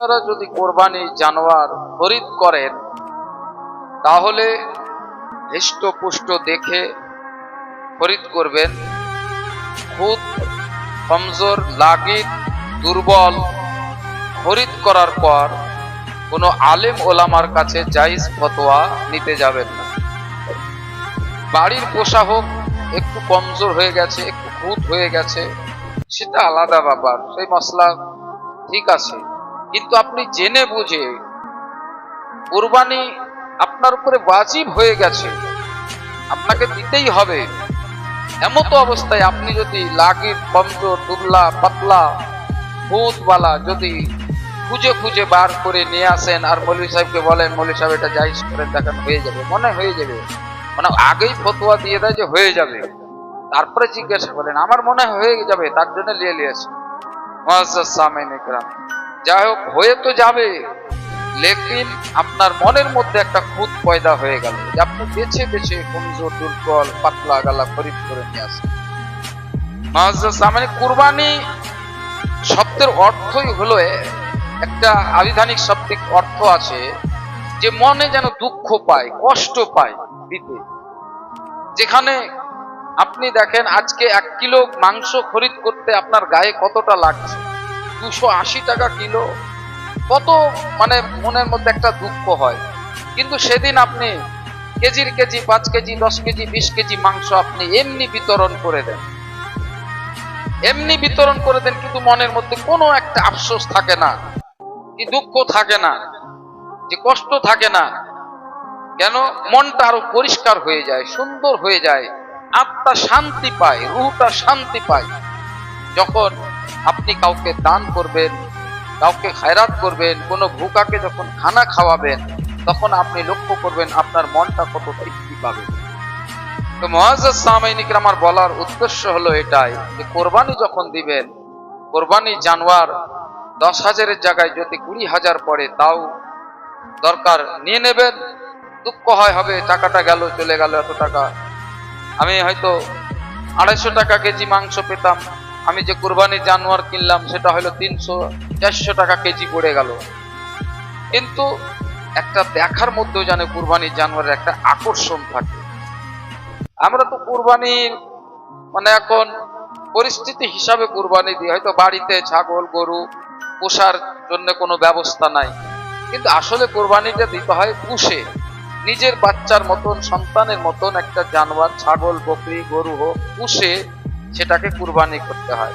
আপনারা যদি কোরবানি জানোয়ার খরিদ করেন, তাহলে হৃষ্টপুষ্ট দেখে খরিদ করবেন। খুদ, কমজোর লাগিদ দুর্বল খরিদ করার পর কোনো আলেম ওলামার কাছে জাইজ ফতোয়া নিতে যাবেন না। বাড়ির পোষা হোক, একটু কমজোর হয়ে গেছে, একটু খুদ হয়ে গেছে, সেটা আলাদা ব্যাপার, সেই মশলা ঠিক আছে। কিন্তু আপনি জেনে বুঝে কোরবানি আপনার উপরে ওয়াজিব হয়ে গেছে। আপনাকে দিতেই হবে। এমতো অবস্থায় আপনি যদি লাগির কমজোর দুবলা, পাতলা ভূতওয়ালা যদি খুঁজে খুঁজে বার করে নিয়ে আসেন আর মৌলী সাহেবকে বলেন, মৌলী সাহেব, এটা জাহিজ করেন দেখেন, হয়ে যাবে। মনে হয়ে যাবে। মানে আগেই ফতোয়া দিয়ে দেয় যে হয়ে যাবে। তারপরে জিজ্ঞাসা করেন, আমার মনে হয় যাবে, তার জন্য লিয়ে লিয়েছে। ইকরাম। যাই হোক, হয়ে তো যাবে। লেকিন আপনার মনের মধ্যে একটা খুঁত পয়দা হয়ে গেল যে আপনি বেছে বেছে কমজোর, দুর্বল, পাতলা গালা খরিদ করে নিয়ে আসেন। সামিন কুরবানি শব্দের অর্থই হলো একটা আবিধানিক শব্দিক অর্থ আছে যে মনে যেন দুঃখ পায়, কষ্ট পায় দিতে। যেখানে আপনি দেখেন আজকে এক কিলো মাংস খরিদ করতে আপনার গায়ে কতটা লাগছে। দুশো আশি টাকা কিলো। কত মানে মনের মধ্যে একটা দুঃখ হয়। কিন্তু সেদিন আপনি কেজির কেজি, পাঁচ কেজি, দশ কেজি, বিশ কেজি মাংস আপনি এমনি বিতরণ করে দেন। এমনি বিতরণ করে দেন, কিন্তু মনের মধ্যে কোনো একটা আফসোস থাকে না, কি দুঃখ থাকে না, যে কষ্ট থাকে না। কেন? মনটা আরও পরিষ্কার হয়ে যায়, সুন্দর হয়ে যায়, আত্মা শান্তি পায়, রুহটা শান্তি পায়। যখন আপনি কাউকে দান করবেন, কাউকে খায়রাত করবেন, কোনো ভুকাকে যখন খানা খাওয়াবেন, তখন আপনি লক্ষ্য করবেন আপনার মনটা কত তৃপ্তি পাবে। তো মহাজাজ সামাইনিক আমার বলার উদ্দেশ্য হলো এটাই যে কোরবানি যখন দিবেন, কোরবানি জানোয়ার দশ হাজারের জায়গায় যদি কুড়ি হাজার পড়ে, তাও দরকার নিয়ে নেবেন, দুঃখ হয়, হবে, টাকাটা গেল, চলে গেল এত টাকা। আমি হয়তো আড়াইশো টাকা কেজি মাংস পেতাম আমি যে কোরবানি জানোয়ার কিনলাম, সেটা হলো তিনশো চারশো টাকা কেজি পড়ে গেল। কিন্তু একটা দেখার মধ্যেও জানে কোরবানি জানোয়ারের একটা আকর্ষণ থাকে। আমরা তো কোরবানির মানে এখন পরিস্থিতি হিসাবে কোরবানি দিই। হয়তো বাড়িতে ছাগল, গরু পোষার জন্য কোনো ব্যবস্থা নাই। কিন্তু আসলে কোরবানিটা দিতে হয় পুষে। নিজের বাচ্চার মতন, সন্তানের মতন একটা জানোয়ার, ছাগল, বকরি, গরু হোক, পুষে সেটাকে কুরবানি করতে হয়।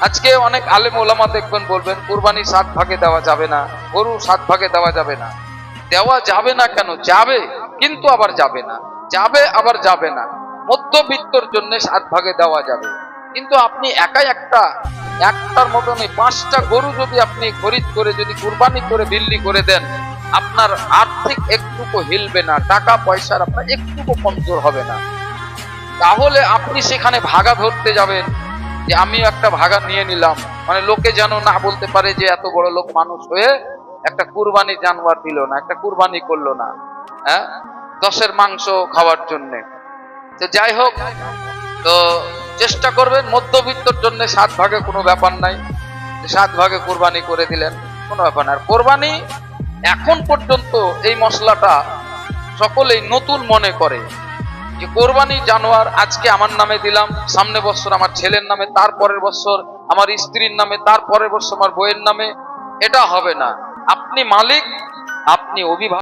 আজকে অনেক আলেম ওলামা দেখবেন বলবেন, কুরবানি সাত ভাগে দেওয়া যাবে না, গরু সাত ভাগে দেওয়া যাবে না। দেওয়া যাবে না কেন? যাবে, কিন্তু আবার যাবে না। যাবে, আবার যাবে না। মধ্যবিত্তর জন্য সাত ভাগে দেওয়া যাবে। কিন্তু আপনি একাই একটা, একটার মতনই পাঁচটা গরু যদি আপনি খরিদ করে, যদি কুরবানি করে, বিল্লি করে দেন, আপনার আর্থিক একটুকু হিলবে না, টাকা পয়সার আপনার একটুকু কমজোর হবে না। তাহলে আপনি সেখানে ভাগা ধরতে যাবেন যে আমি একটা ভাগা নিয়ে নিলাম। মানে লোকে যেন না বলতে পারে যে এত বড় লোক মানুষ হয়ে একটা কুরবানি জানোয়ার দিল না, একটা কুরবানি করল না হ্যাঁ? দশের মাংস খাওয়ার জন্য। তো যাই হোক, তো চেষ্টা করবেন, মধ্যবিত্তর জন্য সাত ভাগে কোনো ব্যাপার নাই। সাত ভাগে কোরবানি করে দিলেন, কোনো ব্যাপার না। আর কোরবানি এখন পর্যন্ত এই মশলাটা সকলেই নতুন মনে করে। যে কোরবানি জানোয়ার আজকে আমার নামে দিলাম, সামনে বছর আমার ছেলের নামে, তার পরের বছর আমার স্ত্রীর নামে, তার পরের বছর আমার বইয়ের নামে, এটা হবে না। আপনি মালিক, আপনি অভিভাবক।